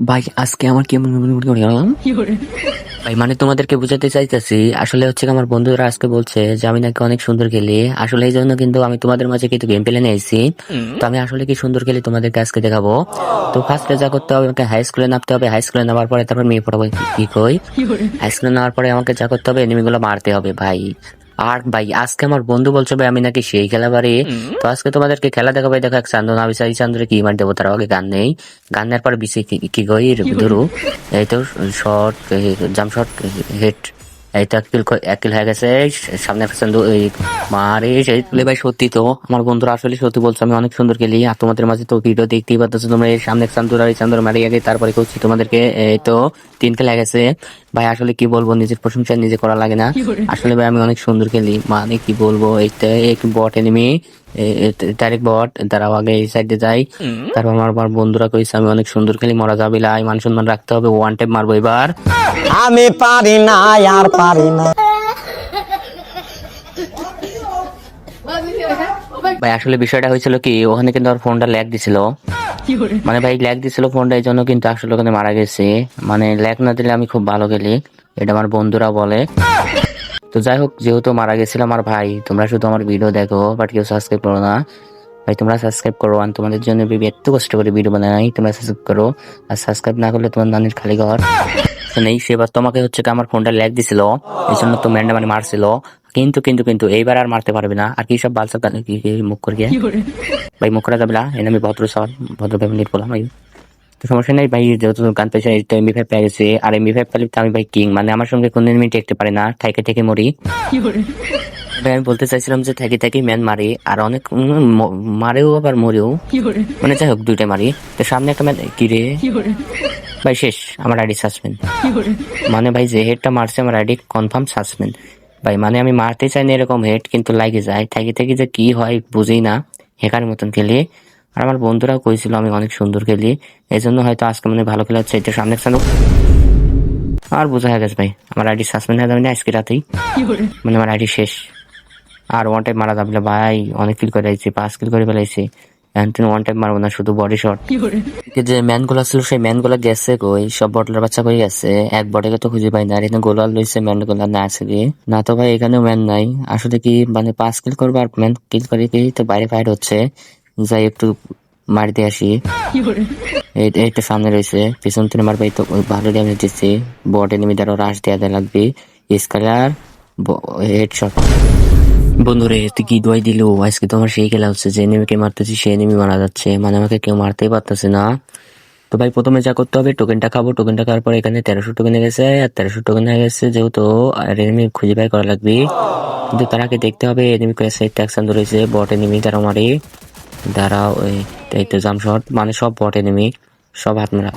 ভাই আজকে আমার কেমন ভাই মানে তোমাদেরকে বুঝাতে চাইতেছি আসলে হচ্ছে আমার বন্ধুরা আজকে বলছে যে আমি নাকি অনেক সুন্দর খেলি আসলে এই জন্য কিন্তু আমি তোমাদের মাঝে কিন্তু গেম প্লে নিয়ে এসেছি তো আমি আসলে কি সুন্দর খেলি তোমাদেরকে আজকে দেখাবো। তো ফার্স্টে যা করতে হবে আমাকে হাই স্কুলে নামতে হবে হাই স্কুলে নামার পরে তারপর মেয়ে পড়াবো কি কই? হাই স্কুলে নামার পরে আমাকে যা করতে হবে এনিমিগুলো মারতে হবে ভাই। আর ভাই আজকে আমার বন্ধু বলছে ভাই আমি নাকি সেই খেলা পারি তো আজকে তোমাদেরকে খেলা দেখাবো দেখো এক চান্দন আমি চাই চান্দরে কি মার দেবো তার আগে গান নেই। গান নেওয়ার পর বিসি কি কই ধরু এই তো শর্ট জাম শর্ট হিট এই তো কিল এক কিল হয়ে গেছে সামনে এই মারে সেই তুলে ভাই সত্যি তো আমার বন্ধুরা আসলে সত্যি বলছো আমি অনেক সুন্দর খেলি আর তোমাদের মাঝে তো ভিডিও দেখতেই পাচ্ছ তোমরা এই সামনে চান্দুর আর এই চান্দুর মারি আগে তারপরে করছি তোমাদেরকে এই তো তিন খেলা গেছে। ভাই আসলে কি বলব নিজের প্রশংসা নিজে করা লাগে না। আসলে ভাই আমি অনেক সুন্দর খেলি। মানে কি বলব এইটা এক বট এনিমি ডাইরেক্ট বট তারাও আগে এই সাইডে যাই। তারপর আমার আমার বন্ধুরা কইছে আমি অনেক সুন্দর খেলি মরা যাবে লাই মান সম্মান রাখতে হবে ওয়ান টাইম মারবো এবার। আমি পারি না আর পারি না। ভাই আসলে বিষয়টা হয়েছিল কি ওখানে কিন্তু আমার ফোনটা ল্যাগ দিছিল। মানে ভাই ল্যাগ দিছিল ফোনটা এই জন্য কিন্তু আসলে ওখানে মারা গেছে। মানে ল্যাগ না দিলে আমি খুব ভালো খেলি। এটা আমার বন্ধুরা বলে। তো যাই হোক, যেহেতু মারা গেছিল আমার ভাই, তোমরা শুধু আমার ভিডিও দেখো বাট কেউ সাবস্ক্রাইব করো না। ভাই, তোমরা সাবস্ক্রাইব করো আর তোমাদের জন্য বেবি এত কষ্ট করে ভিডিও বানাই, তোমরা সাবস্ক্রাইব করো। আর সাবস্ক্রাইব না করলে তোমার নানির খালি ঘর। নেই, সেবার তোমাকে হচ্ছে আমার ফোনটা ল্যাগ দিছিল, এই জন্য তো ম্যান্ডা মানে মারছিল। কিন্তু কিন্তু কিন্তু এইবার আর মারতে পারবে না। আর কি সব বালসা কি কি মুখ করে গিয়ে ভাই মুখ করা যাবে না? এনে আমি ভদ্র সর ভদ্র ফ্যামিলির বললাম ভাই। তো সমস্যা নেই ভাই যেহেতু গান পেয়েছে তো এমবি ফাইভ পেয়ে গেছে। আর এমবি ফাইভ পেলে তো আমি ভাই কিং মানে আমার সঙ্গে কোনদিন আমি টেকতে পারি না। ঠাইকে ঠেকে মরি। ভাই আমি বলতে চাইছিলাম যে থাকি থাকি ম্যান মারি। আর অনেক মারেও আবার মরেও। মানে যাই হোক দুইটা মারি। তো সামনে একটা ম্যান কি রে? ভাই শেষ। আমার আইডি সাসপেন্ড মানে ভাই যে হেডটা মারছে আমার আইডি কনফার্ম সাসপেন্ড ভাই মানে আমি মারতে চাই না এরকম হেড কিন্তু লাগে যায় থাকি থাকি যে কি হয় বুঝি না, হেকার মতন খেলি। আর আমার বন্ধুরাও কইছিল আমি অনেক সুন্দর খেলি এই জন্য হয়তো আজকে মানে ভালো খেলা হচ্ছে এটা সামনে সামনে। আর বোঝা হয়ে গেছে ভাই, আমার আইডি সাসপেন্ড হয়ে যাবে না আজকে রাতেই। মানে আমার আইডি শেষ। আর ওয়ান টাইম মারা যাবে ভাই, অনেক কিল করে আইছি, পাঁচ কিল করে ফেলাইছি। এখন ওয়ান টাইম মারবো না শুধু বডি শট যে ম্যানগুলা ছিল সেই ম্যানগুলা গেছে কই? সব বটলের বাচ্চা কই গেছে। এক বটকে তো খুঁজে পাই না আর এখানে গোলাল লইছে ম্যানগুলা না আছে না তো ভাই এখানে ম্যান নাই। আসলে কি মানে পাঁচ কিল করব আর ম্যান কিল করে কি? তো বাইরে ফাইট হচ্ছে। যাই একটু মারি দিয়ে আসি। এই- এইটা সামনে রয়েছে। পিছন থেকে মারবে তো ভালো ড্যামেজ দিচ্ছে। বট এনিমি দ্বারা রাশ দেওয়া দেয় লাগবে। স্কালার হেডশট বন্ধুরে, তুই কি দোয়াই দিল? আজকে তো আমার সেই খেলা হচ্ছে যে এনিমিকে মারতেছি, সেই এনিমি মারা যাচ্ছে। মানে আমাকে কেউ মারতেই পারতেছে না। তো ভাই, প্রথমে যা করতে হবে টোকেনটা খাব। টোকেনটা খাওয়ার পর এখানে তেরোশো টোকেন হয়ে গেছে। আর তেরোশো টোকেন হয়ে গেছে যেহেতু, আর এনিমি খুঁজে বাই করা লাগবে। কিন্তু তার আগে দেখতে হবে এনিমি কয়েছে ট্যাক্সান ধরেছে বট এনিমি তারা মারি দাঁড়াও, এই এই তো জাম শট মানে সব বট এনিমি সব হাত মারা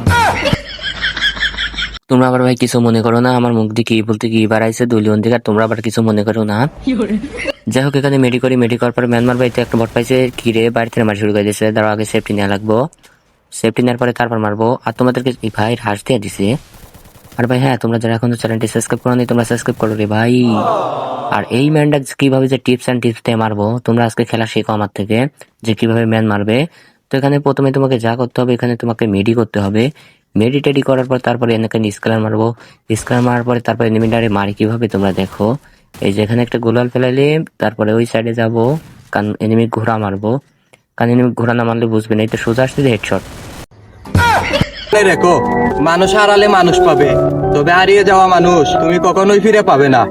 তোমরা আবার ভাই কিছু মনে করো না আমার মুখ দিয়ে কি বলতে কি বাড়াইছে দলীয় দিকে আর তোমরা আবার কিছু মনে করো না। যাই হোক এখানে মেডি করি মেডি করার পরে ম্যানমার বাড়িতে একটা বট পাইছে কিরে বাড়ি থেকে মারি শুরু করে দিয়েছে তার আগে সেফটি নেওয়া লাগবো। সেফটি নেওয়ার পরে তারপর মারবো। আর তোমাদেরকে এই ভাই হাস দিয়ে দিছে। আর ভাই হ্যাঁ তোমরা যারা এখনও চ্যানেলটি সাবস্ক্রাইব করো নি তোমরা সাবস্ক্রাইব করো রে ভাই। আর এই ম্যানটা কীভাবে যে টিপস অ্যান্ড টিপস দিয়ে মারবো তোমরা আজকে খেলা শেখো আমার থেকে যে কীভাবে ম্যান মারবে। তো এখানে প্রথমে তোমাকে যা করতে হবে এখানে তোমাকে মেডি করতে হবে। মেডি টেডি করার পর তারপরে এখানে স্কালার মারবো। স্কালার মারার পরে তারপরে এনিমিটারে মারি কীভাবে তোমরা দেখো। এই যে এখানে একটা গোলাল ফেলাইলে তারপরে ওই সাইডে যাব কারণ এনিমি ঘোড়া মারবো। কারণ এনিমি ঘোড়া না মারলে বুঝবে না এটা সোজা আসতে হেডশট রেখো, মানুষ হারালে মানুষ পাবে, তবে হারিয়ে যাওয়া মানুষ তুমি কখনোই ফিরে পাবে না।